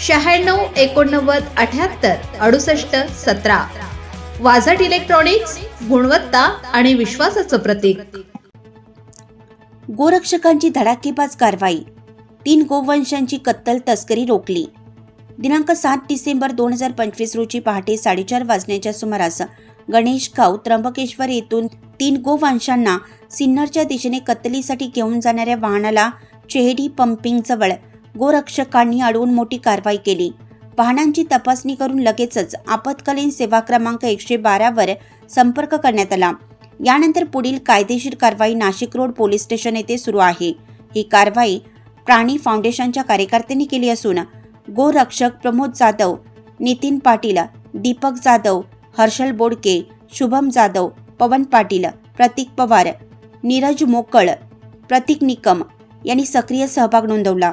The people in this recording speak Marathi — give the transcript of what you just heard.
शहाण्णव एकोणनव्वद अठ्याहत्तर अडुसष्ट सतरा. वाझट इलेक्ट्रॉनिक्स गुणवत्ता आणि विश्वासाचं प्रतीक. गोरक्षकांची धडाकेबाज कारवाई. तीन गोवंशांची कत्तल तस्करी रोखली. दिनांक सात डिसेंबर दोन हजार पंचवीस रोजी पहाटे साडेचार वाजण्याच्या सुमारास गणेशगाव त्र्यंबकेश्वर येथून तीन गोवंशांना सिन्नरच्या दिशेने कत्तलीसाठी घेऊन जाणाऱ्या वाहनाला चेहडी पंपिंग जवळ गोरक्षकांनी अडवून मोठी कारवाई केली. वाहनांची तपासणी करून लगेचच आपत्कालीन सेवा क्रमांक एकशे बारावर संपर्क करण्यात आला. यानंतर पुढील कायदेशीर कारवाई नाशिक रोड पोलीस स्टेशन येथे सुरू आहे. ही कारवाई प्राणी फाउंडेशनच्या कार्यकर्त्यांनी केली असून गोरक्षक प्रमोद जाधव नितीन पाटील दीपक जाधव हर्षल बोडके शुभम जाधव पवन पाटील प्रतीक पवार नीरज मोकळ प्रतीक निकम यांनी सक्रिय सहभाग नोंदवला.